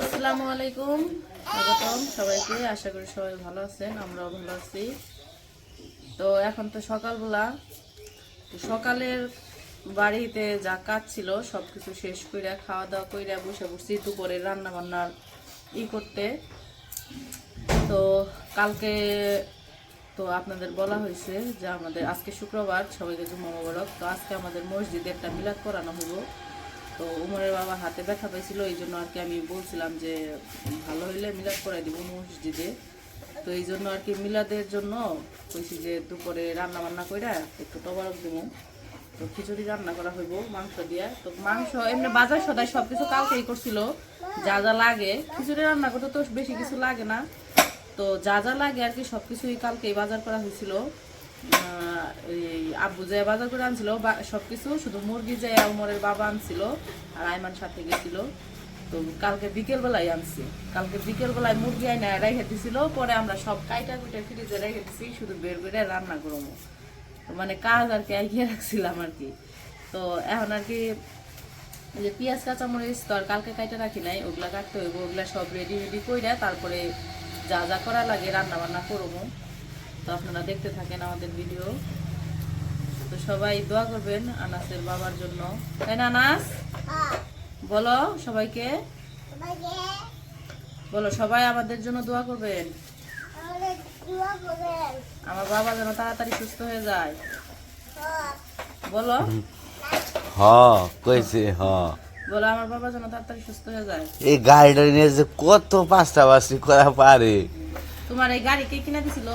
আসসালামু আলাইকুম। স্বাগতম সবাইকে। আশা করি সবাই ভালো আছেন, আমরাও ভালো আছি। তো এখন তো সকালবেলা। সকালের বাড়িতে যা কাজ ছিল সব কিছু শেষ কইরা খাওয়া দাওয়া কইরা বসে বসছি দুপুরে রান্না বান্নার ই করতে। তো কালকে তো আপনাদের বলা হয়েছে যে আমাদের আজকে শুক্রবার, সবাইকে জুম্মা মোবারক। তো আজকে আমাদের মসজিদে একটা মিলাদ করানো হলো তো উমরের বাবা হাতে ব্যথা পাইছিল, এই জন্য আর কি আমি বলছিলাম যে ভালো হইলে মিলাদ করাই দিব মসজিদে। তো এই জন্য আর কি মিলাদের জন্য কইছি যে দুপুরে রান্না বান্না কইরা একটু টবারক দিব তো খিচুড়ি রান্না করা হইব, মাংস দিয়া। তো মাংস এমনি বাজার সদাই সব কিছু কালকেই করছিল, যা যা লাগে। খিচুড়ি রান্না করতে তো বেশি কিছু লাগে না। তো যা যা লাগে আর কি সব কিছুই কালকেই বাজার করা হয়েছিল এই আব্বু যে বাজার করে আনছিল সবকিছু, শুধু মুরগি যে উমরের বাবা আনছিল, আর আইমান সাথে গেছিল। তো কালকে বিকেল বেলায় আনছি। কালকে বিকেল বেলায় মুরগি আইনা রেখে দিছিল, পরে আমরা সব কাইটা কুটে ফ্রিজে রেখে দিছি, শুধু বের করে রান্না করব। মানে কাজ আর কি আইকিয়ে রাখছিলাম আর কি। তো এখন আর কি যে পেঁয়াজ, কাঁচামরিচ তো আর কালকে কাইটা রাখি নাই, ওগুলা কাটতে হইব, ওগুলা সব রেডি রেডি কইরা তারপরে যা যা করা লাগে রান্না বান্না করব। তো আপনারা দেখতে থাকেন আমাদের ভিডিও তো সবাই দোয়া করবেন আনাসের বাবার জন্য। তাই না আনাস? বলো সবাইকে। বলো সবাই আমাদের জন্য দোয়া করবেন। আমার বাবা যেন তাড়াতাড়ি সুস্থ হয়ে যায়। বলো। হ কইছে হ বলো আমার বাবা যেন তাড়াতাড়ি সুস্থ হয়ে যায়। এই গাড়িটা নিয়ে যে কত পাঁচটা বাসি করা পারে। তোমার এই গাড়ি কে কিনে দিছিল?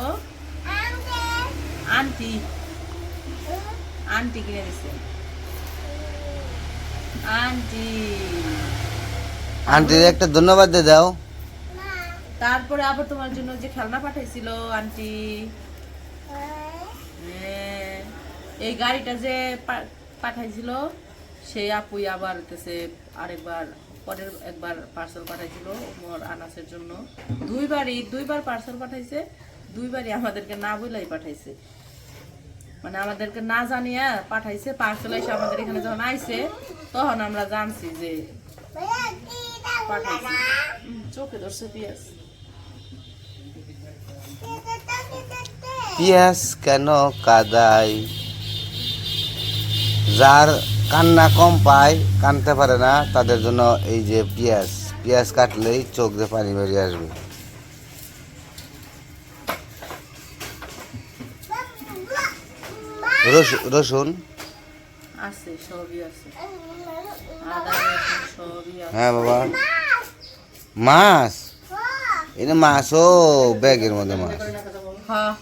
আন্টি। আন্টি কিনে দিছে। আন্টি। আন্টির একটা ধন্যবাদ দিয়ে দাও। তারপরে আবার তোমার জন্য যে খেলনা পাঠাইছিল আন্টি। হ্যাঁ, এই গাড়িটা যে পাঠাইছিল সেই আপুই আবার আরেকবার পরের একবার পার্সেল পাঠাইছিল মোর আনাসের জন্য। দুইবারই দুইবার পার্সেল পাঠাইছে দুইবারই আমাদেরকে না বলেই পাঠাইছে। মানে আমাদেরকে না জানিয়ে পাঠাইছে পার্সেল এসে আমাদের এখানে যখন আইছে, তখন আমরা জানছি যে চোখে ধরছে কেন কাদাই যার কান্না কম পায়, কানতে পারে না, তাদের জন্য এই যে পিয়াজ পিয়াজ কাটলেই চোখ দিয়ে পানি বেরিয়ে আসবে। রসুন রসুন? আছে সবই আছে। আদা রসুন সবই আছে। হ্যাঁ বাবা। মাছ। এটা মাছও ব্যাগের মধ্যে মাছ। হ্যাঁ।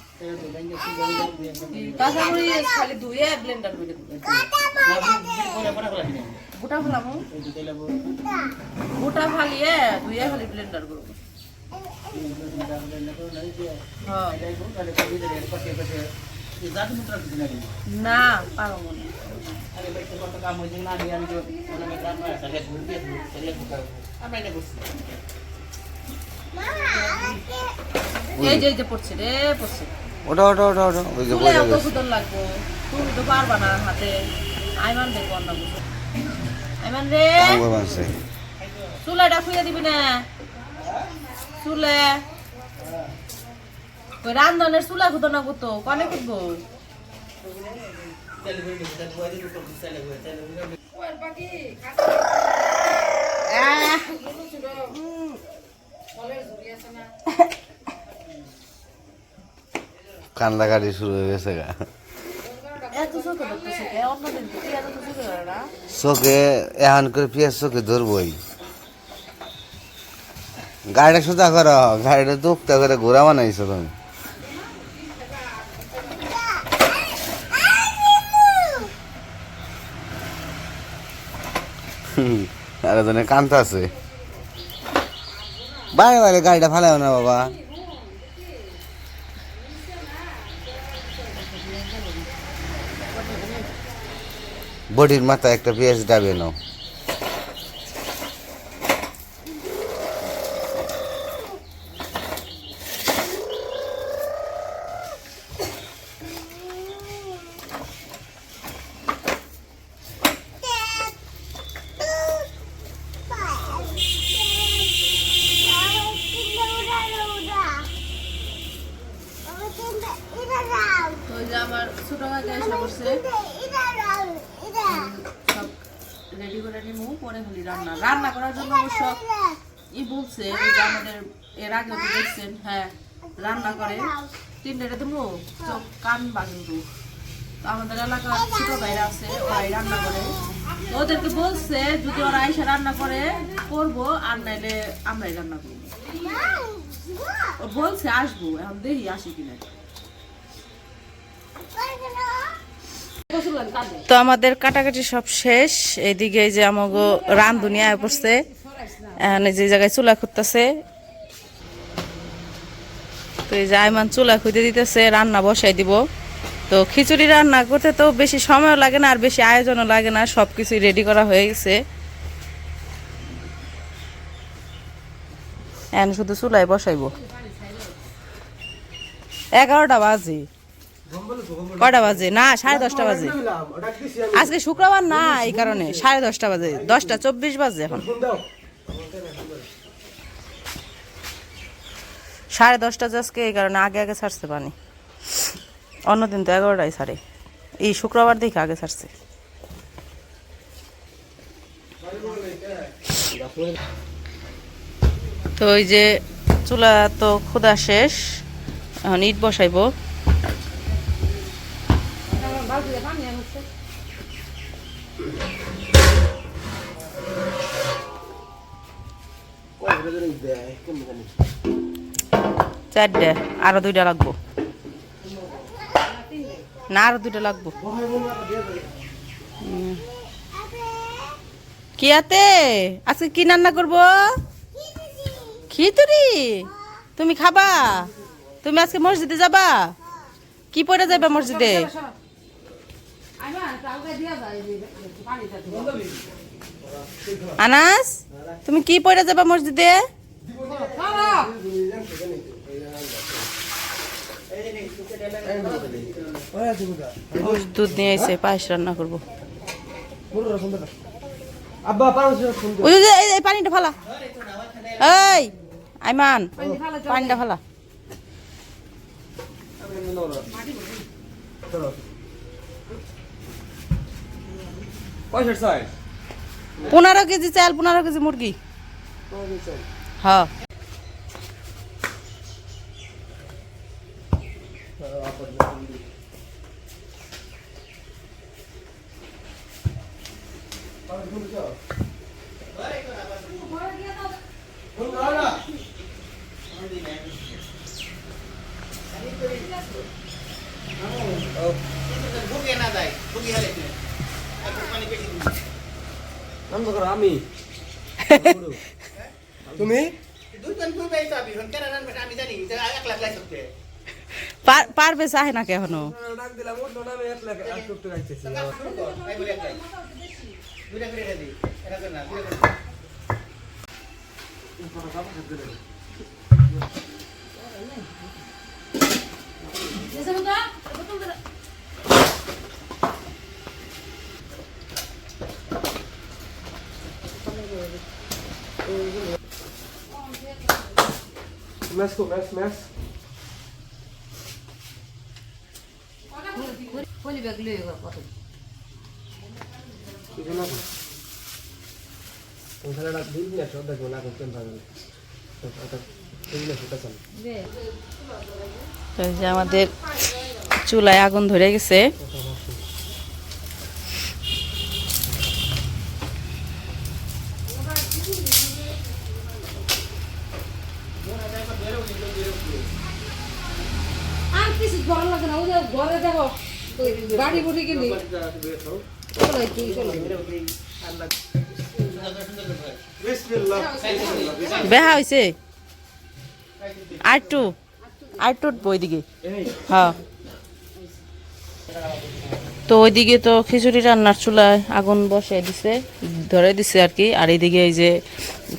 খালি ধুয়ে ব্লেন্ডার করে গোটা ফেলামো গোটা ফালিয়ে ধুয়ে খালি ব্লেন্ডার করব। হ্যাঁ। না পারব না। এই যে এই যে পড়ছে রে পড়ছে। ওটা ওটা ওটা ওটা ওই যে চুলে বোঝা সুন্দর লাগবো। তুমি তো পারবা না হাতে। আইমান দেখো অন্য কিছু। আইমান রে। চুলাটা খুঁজে দিবি না। চুলে। ওই রান্ধনের চুলা খুঁতো না খুঁতো কনে খুঁতবো আহ, কান্দা কাটি শুরু হয়ে গেছে গা চোখে ধরতেছে কে? অন্যদিন তো পেঁয়াজ এত চোখে ধরে না। চোখে এখন করে পেঁয়াজ চোখে ধরবই গাড়িটা সোজা করো গাড়িটা দুঃখটা করে ঘোরা বানাইছো তুমি আর জনে, কান্তা আছে। বাইরে বাইরে, গাড়িটা ফালাও না, বাবা। বডির মাথায় একটা পেঁয়াজ ডাবে নাও। ছোট কাকা এসে করছে সব রেডি করে নিবো পরে খালি রান্না। রান্না করার জন্য অবশ্য ই বলছে যে আমাদের এর আগে তো দেখছেন হ্যাঁ রান্না করে। তিনটেটা দেবো সব কান বাজু তো আমাদের এলাকার ছোট ভাইরা আছে, ওরাই রান্না করে। ওদেরকে বলছে, যদি ওরা আইসা রান্না করে, করব, আর নাইলে আমরাই রান্না করব। বলছে, আসব, এখন দেখি আসে কিনা। তো আমাদের কাটাকাটি সব শেষ। এইদিকে এই যে আমাকে রান্ধুনি আয় পড়ছে। এখানে যে জায়গায় চুলা খুঁজতেছে তো এই যে আইমান চুলা খুঁজে দিতেছে, রান্না বসাই দিব। তো খিচুড়ি রান্না করতে তো বেশি সময় লাগে না আর বেশি আয়োজনও লাগে না সব কিছুই রেডি করা হয়ে গেছে। এখন শুধু চুলাই বসাইবো। এগারোটা বাজে। কটা বাজে? না, সাড়ে দশটা বাজে। আজকে শুক্রবার না, এই কারণে। সাড়ে দশটা বাজে। দশটা চব্বিশ বাজে এখন। সাড়ে দশটা আজকে, এই কারণে আগে আগে ছাড়ছে পানি। অন্যদিন তো এগারোটায় ছাড়ে। এই শুক্রবার দেখে আগে ছাড়ছে। তো ওই যে চুলা তো ক্ষুদা শেষ। এখন ইট বসাইবো। চারটে, আরও দুইটা লাগবো। না, আরও দুইটা লাগবো। কি আতে আজকে কি রান্না করব? খিচুড়ি। তুমি খাবা? তুমি আজকে মসজিদে যাবা? কি পরে যাবে মসজিদে? আনাস, তুমি কি পরে যাবা মসজিদে ওই দুধ নিয়ে এসে পায়েস রান্না করব। এই- এই পানিটা ফালা। এই আইমান পানিটা ফালা। পনেরো কেজি চাল পনেরো কেজি মুরগি। হ্যাঁ। নাম তো করো আমি তুমি পার- পারবে চাহে না এখনও ডাক দিলাম উঠল না আমি এক লাখ এক টুকটুক আইতেছি ম্যাচ কো ম্যাচ ম্যাচ কিছু না তুমি খেলাটা দিন না সব দেখব না করতেন পারবেন এগুলো সেটা চালু তো যে আমাদের চুলায় আগুন ধরে গেছে আর কিছু লাগে না ওই যে ঘরে দেখো বাড়ি বুড়ি চলো বেহা হয়েছে আটটু আটটু ওই দিকে হ্যাঁ। তো ওইদিকে তো খিচুড়ি রান্নার চুলায় আগুন বসে দিছে, ধরে দিছে আর কি। আর এইদিকে এই যে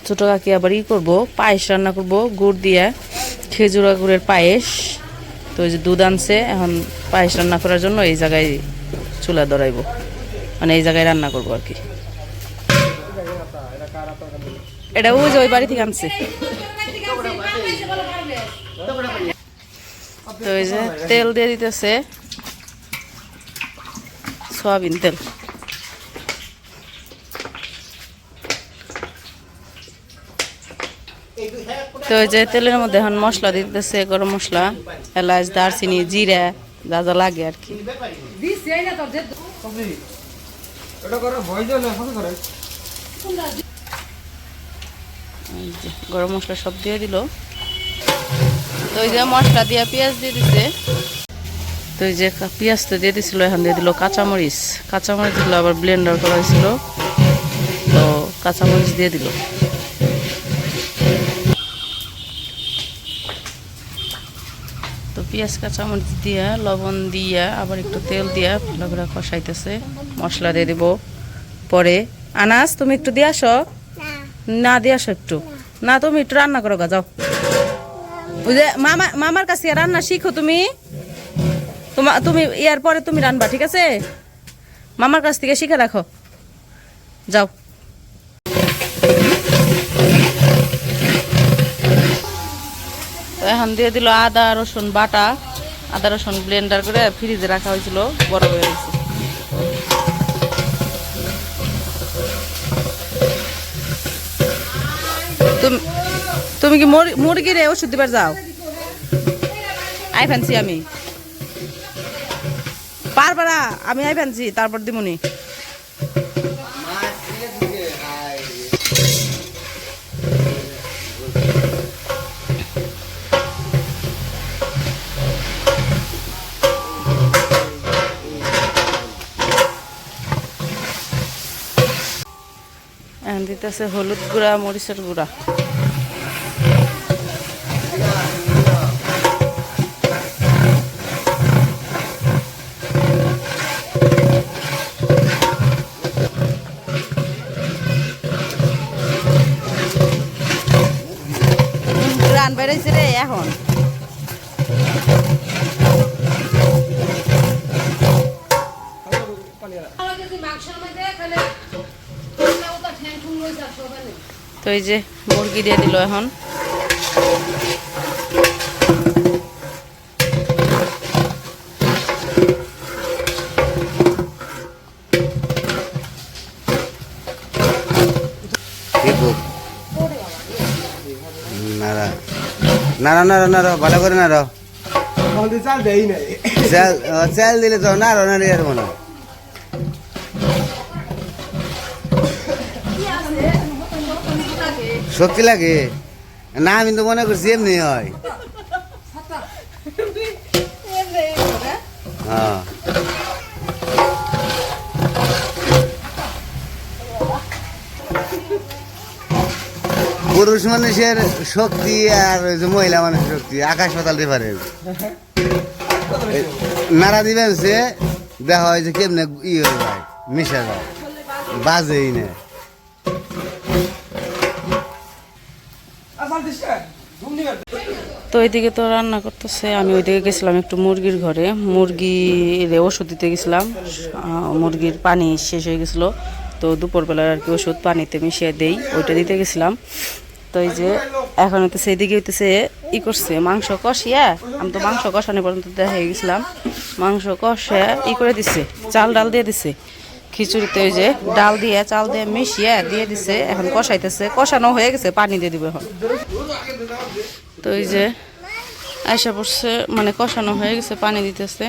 ছোটো কাকি আবার ই করব, পায়েস রান্না করব, গুড় দিয়ে খেজুরা গুড়ের পায়েস। তো ওই যে দুধ আনছে, এখন পায়েস রান্না করার জন্য এই জায়গায় চুলা ধরাইবো। মানে এই জায়গায় রান্না করব আর কি। এটা ওই যে ওই বাড়ি থেকে আনছে। তো এই যে তেল দিয়ে দিতেছে। সয়াবিন তেল। তো ওই যে তেলের মধ্যে এখন মশলা দিতেছে, গরম মশলা, এলাচ, দারচিনি, জিরা, যা যা লাগে আর কি। এই গরম মশলা সব দিয়ে দিল। তো ওই যে মশলা দিয়ে পেঁয়াজ দিয়ে দিছে। তো ওই যে পেঁয়াজ তো দিয়ে দিছিল, এখন দিয়ে দিল কাঁচামরিচ। কাঁচামরিচ দিল আবার ব্লেন্ডার করা হয়েছিল। তো কাঁচামরিচ দিয়ে দিল। তো পেঁয়াজ, কাঁচামরিচ দিয়া, লবণ দিয়া, আবার একটু তেল দিয়া ভালো করে কষাইতেছে। মশলা দিয়ে দিব। পরে আনাস তুমি একটু দিয়ে আসো। না, দিয়ে আসো একটু। না, তুমি একটু রান্না করো গা, যাও। যে মামা, মামার কাছে রান্না শিখো তুমি। তোমা, তুমি ইয়ার পরে তুমি রান্না ঠিক আছে? মামার কাছ থেকে শিখে রাখো। যাও। এখন দিয়ে দিল আদা, রসুন বাটা। আদা, রসুন ব্লেন্ডার করে ফ্রিজে রাখা হয়েছিল, বড় হয়ে গেছে। তুমি কি মুর- মুরগিরে ওষুধ দিবার যাও? আই ফ্যান্সি আমি। পারবারা আমি আই ফ্যান্সি তারপর দিমুনি। দিতেছে হলুদ গুঁড়া মরিচের গুঁড়া। রান বেড়েছে রে এখন। মাংসের মধ্যে খালি তোমরা ওটা ঠ্যাং ঠুং রয়েছে আর সবাই নেই। তো এই যে মুরগি দিয়ে দিল এখন। নাড়া। নাড়া নাড়া ভালো করে নাড়া। চাল দিলে তো নাড়ো নাড়ি আর মনে হয়। শক্তি লাগে। না, আমি তো মনে করছি এমনি হয়। হ্যাঁ। পুরুষ মানুষের শক্তি আর মহিলা মানুষের শক্তি, আকাশ পাতাল ডিফারেন্স নাড়া দিবেন সে দেখা হয় যে কেমনে ই হয়ে যায়, মিশে যায়। বাজেই না আসল দিস ঘুম নিবে তো ওইদিকে তো রান্না করতেছে। আমি ওইদিকে গেছিলাম একটু মুরগির ঘরে। মুরগির ওষুধ দিতে গেছিলাম। মুরগির পানি শেষ হয়ে গেছিল। তো দুপুরবেলার আর কি ওষুধ পানিতে মিশিয়ে দেই, ওইটা দিতে গেছিলাম। তো এই যে এখন হইতেছে, এদিকে হইতেছে ই করছে, মাংস কষিয়া, আমি তো মাংস কষানো পর্যন্ত দেখা গেছিলাম। মাংস কষে ই করে দিছে, চাল ডাল দিয়ে দিছে। খিচুড়িতে ওই যে ডাল দিয়ে, চাল দিয়ে মিশিয়ে দিয়ে দিছে, এখন কষাইতেছে। কষানো হয়ে গেছে, পানি দিয়ে দিবে এখন। তো এই যে আয়সা পড়ছে মানে কষানো হয়ে গেছে, পানি দিতেছে।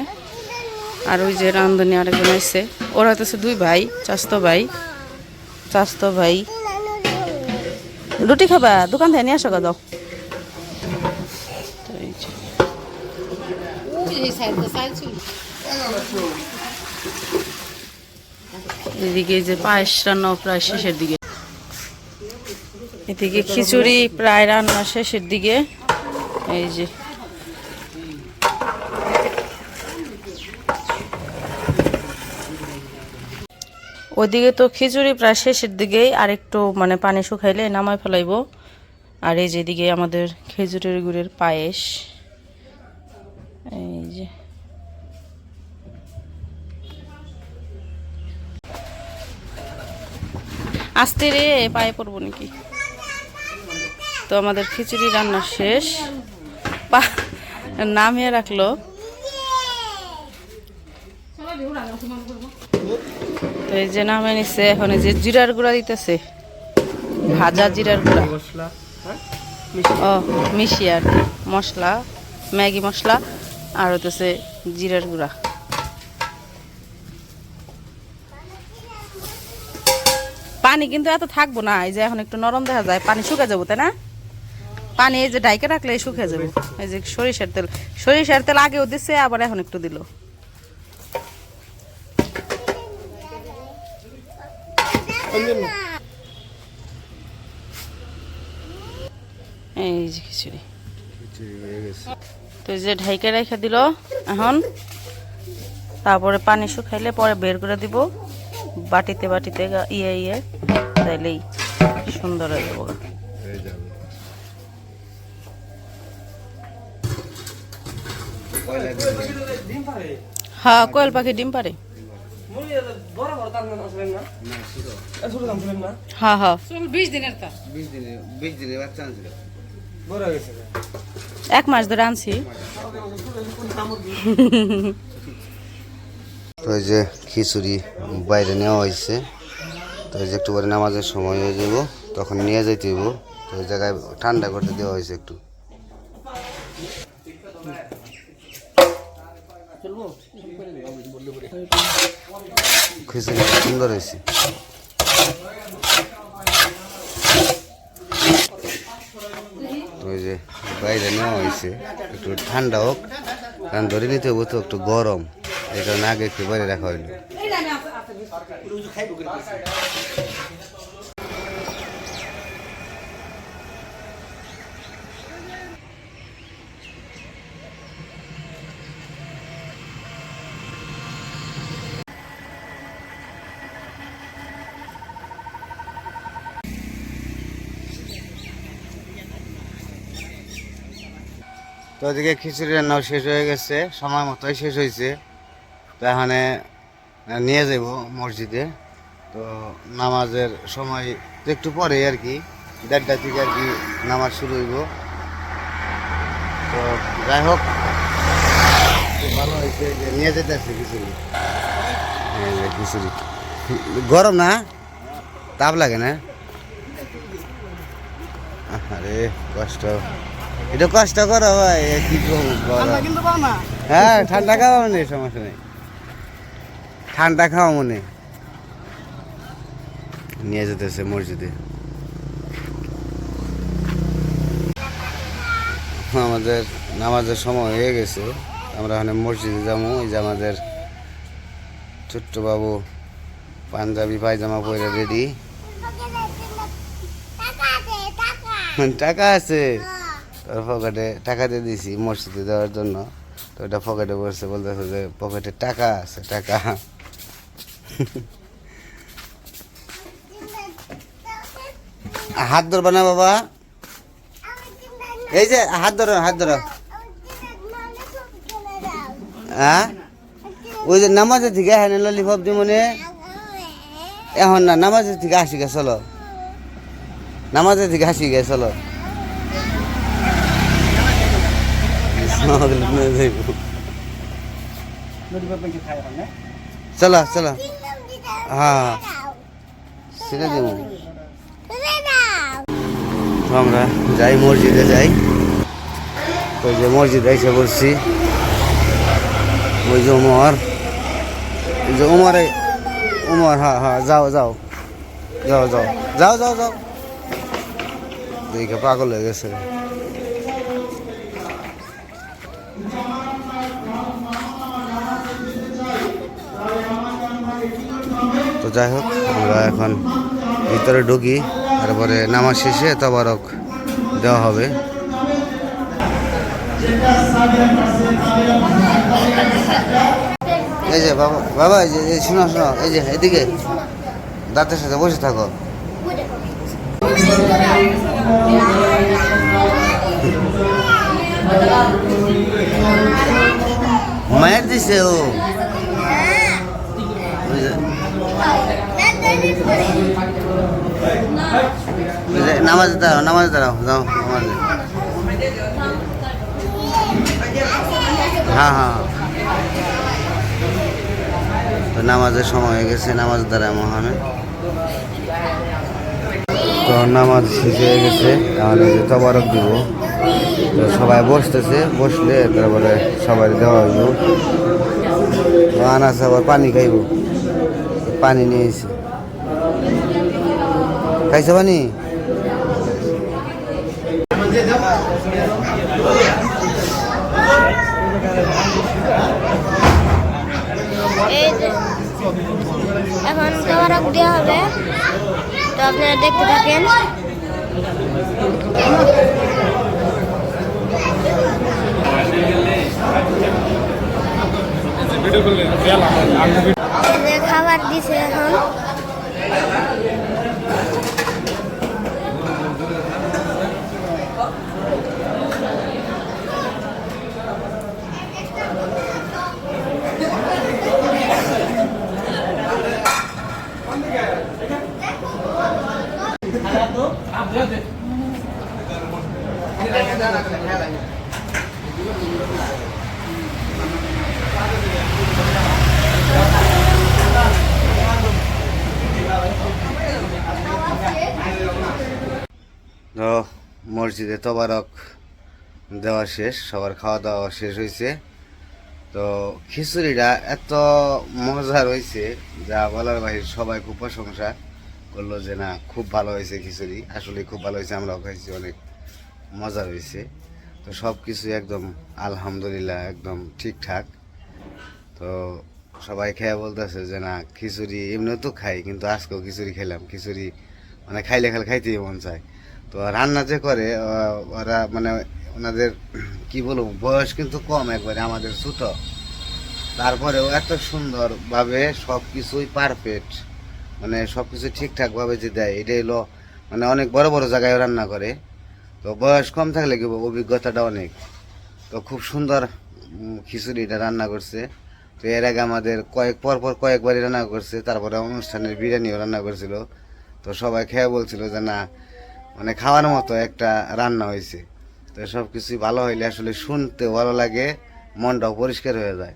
আর ওই যে রান্ধনি আরেকজন আসছে ওরা হইতেছে দুই ভাই, চাস্তো ভাই। চাস্তো ভাই। রুটি খাবা? দোকান থেকে নিয়ে আসো গা ছিল এদিকে যে পায়েস রান্না প্রায় শেষের দিকে। এদিকে খিচুড়ি প্রায় রান্না শেষের দিকে। এই যে ওদিকে তো খিচুড়ি প্রায় শেষের দিকেই, আর একটু মানে পানি শুকাইলে নামায় ফেলাইবো। আর এই যেদিকে আমাদের খেজুরের গুড়ের পায়েস। এই যে। আস্তে রে, পায়ে পড়ব নাকি? তো আমাদের খিচুড়ি রান্না শেষ। নামিয়ে রাখল। এই যে নামে নিচ্ছে এখন যে জিরার গুঁড়া দিতেছে। ভাজা জিরার গুঁড়া। ও, মিশি আর মশলা, ম্যাগি মশলা, আর হতেছে জিরার গুঁড়া। পানি কিন্তু এত থাকব না, এই যে এখন একটু নরম দেখা যায়, পানি শুকা যাব, তাই না? পানি এই যে ডাইকে রাখলে শুকে যাবে। এই যে সরিষার তেল। সরিষার তেল আগেও দিচ্ছে আবার এখন একটু দিল। এই যে খিচুড়ি। তো যে ঢাইকে রেখে দিল এখন। তারপরে পানি শুকাইলে পরে বের করে দিব। বাটিতে বাটিতে ইয়ে ইয়ে। তাইলেই সুন্দর হয়ে যাব গা। ডিম পারে হ্যাঁ কোয়েল পাখি ডিম পারে মুই বড় বড় দাম না আসবেন না এ ছোট দাম ছিলেন না হ্যাঁ হ্যাঁ। বিশ দিনের বিশ দিনে বাচ্চা আনছিল। বড় গেছে এক মাস ধরে আনছি। তো এই যে খিচুড়ি বাইরে নেওয়া হয়েছে। তো এই যে একটু পরে নামাজের সময় হয়ে যাব তখন নিয়ে যেতে হইব। তো ওই জায়গায় ঠান্ডা করতে দেওয়া হয়েছে একটু। খিচুড়ি সুন্দর হয়েছে তো ওই যে বাইরে নেওয়া হয়েছে। একটু ঠান্ডা হোক। কারণ ধরে নিতে হব তো একটু গরম। এই কারণে আগে বাইরে রাখা হইল। তো ওদিকে খিচুড়ি রান্নাও শেষ হয়ে গেছে, সময় মতোই শেষ হয়েছে। তো এখানে নিয়ে যাব মসজিদে। তো নামাজের সময় তো একটু পরে আর কি দেড়টা থেকে আর কি নামাজ শুরু হইব। তো যাই হোক ভালো হয়েছে যে নিয়ে যেতে আসছে খিচুড়ি খিচুড়ি। গরম না? তাপ লাগে না? আরে কষ্ট। এটা কষ্ট করো ভাই কি হ্যাঁ ঠান্ডা খাওয়া মনে সমস্যা নেই। ঠান্ডা খাওয়া মনে। নিয়ে যেতেছে মসজিদে। আমাদের নামাজের সময় হয়ে গেছে। আমরা ওখানে মসজিদে যাব। এই যে আমাদের ছোট্ট বাবু পাঞ্জাবি পায়জামা পরে রেডি টাকা আছে। তোর পকেটে টাকা দিয়ে দিয়েছি মসজিদে দেওয়ার জন্য। তো ওটা পকেটে বসে বলতেছে যে, পকেটে টাকা আছে, টাকা। হাত ধরবা না বাবা। এই যে, হাত ধরো হাত ধরো। হ্যাঁ? ওই যে নামাজের থেকে হ্যাঁ ললিপপ দি মনে এখন না, নামাজের থেকে আসি গে, চলো। নামাজের থেকে আসি গে, চলো। চলো চলো হ্যাঁ সেটা দেবো তো আমরা যাই মসজিদে যাই তো যে মসজিদে এসে বলছি ওই যে উমর ওই যে উমরে উমর হ্যাঁ হ্যাঁ যাও যাও যাও যাও যাও যাও যাও দেখে পাগল হয়ে গেছে তো যাই হোক, আমরা এখন ভিতরে ঢুকি, তারপরে নামাজ শেষে তবারক দেওয়া হবে। এই যে বাবা বাবা, এই যে শোনো শোনো, এই যে, এদিকে দাঁতের সাথে বসে থাকো। মায়ের দিছে ও। নামাজ দাঁড়াও নামাজ দাঁড়াও, যাও, নামাজে হ্যাঁ হ্যাঁ। নামাজের সময় হয়ে গেছে, নামাজ দ্বারা মহানে। তো নামাজ শেষ হয়ে গেছে, তাহলে যে দিব। তো সবাই বসতেছে, বসলে তারপরে সবাই দেওয়া হইব। আনাস আবার পানি খাইব। পানি নিয়ে খাইছে পানি? এখন তবারক দেওয়া হবে। তো আপনারা দেখতে থাকেন। এই যে খাবার দিছে এখন। তো মসজিদে তবারক দেওয়া শেষ, সবার খাওয়া দাওয়া শেষ হয়েছে তো খিচুড়িটা এত মজার হয়েছে যা বলার বাহির সবাই খুব প্রশংসা করল যে না, খুব ভালো হয়েছে খিচুড়ি। আসলে খুব ভালো হয়েছে আমরাও খাইছি, অনেক মজা হয়েছে তো সব কিছু একদম আলহামদুলিল্লাহ, একদম ঠিকঠাক। তো সবাই খেয়ে বলতেছে যে না, খিচুড়ি এমনিও তো খাই, কিন্তু আজকেও খিচুড়ি খেলাম। খিচুড়ি মানে খাইলে খালে খাইতেই মন চায়। তো রান্না যে করে ওরা মানে ওনাদের, কি বলব, বয়স কিন্তু কম একবারে, আমাদের ছোট। তারপরেও এত সুন্দরভাবে সব কিছুই পারফেক্ট মানে সব কিছু ঠিকঠাকভাবে যে দেয় এটা হলো মানে অনেক বড় বড় জায়গায় রান্না করে। তো বয়স কম থাকলে কি অভিজ্ঞতাটা অনেক। তো খুব সুন্দর খিচুড়িটা রান্না করছে। তো এর আগে আমাদের কয়েক পর পর কয়েকবারই রান্না করছে, তারপরে অনুষ্ঠানের বিরিয়ানিও রান্না করছিল। তো সবাই খেয়ে বলছিল যে না মানে খাওয়ার মতো একটা রান্না হয়েছে। তো সব কিছুই ভালো হইলে আসলে শুনতে ভালো লাগে, মনটাও পরিষ্কার হয়ে যায়।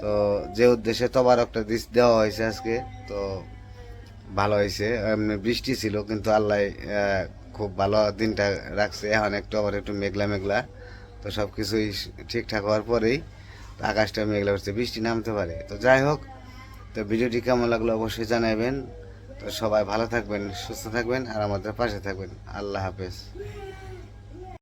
তো যে উদ্দেশ্যে তবারকটা দিস দেওয়া হয়েছে আজকে, তো ভালো হয়েছে। এমনি বৃষ্টি ছিল, কিন্তু আল্লাহ খুব ভালো দিনটা রাখছে। এখন একটু আবার একটু মেঘলা মেঘলা। তো সব কিছুই ঠিকঠাক হওয়ার পরেই আকাশটা মেঘলা হচ্ছে, বৃষ্টি নামতে পারে। তো যাই হোক, তো ভিডিওটি কেমন লাগল অবশ্যই জানাবেন। তো সবাই ভালো থাকবেন সুস্থ থাকবেন আর আমাদের পাশে থাকবেন। আল্লাহ হাফেজ।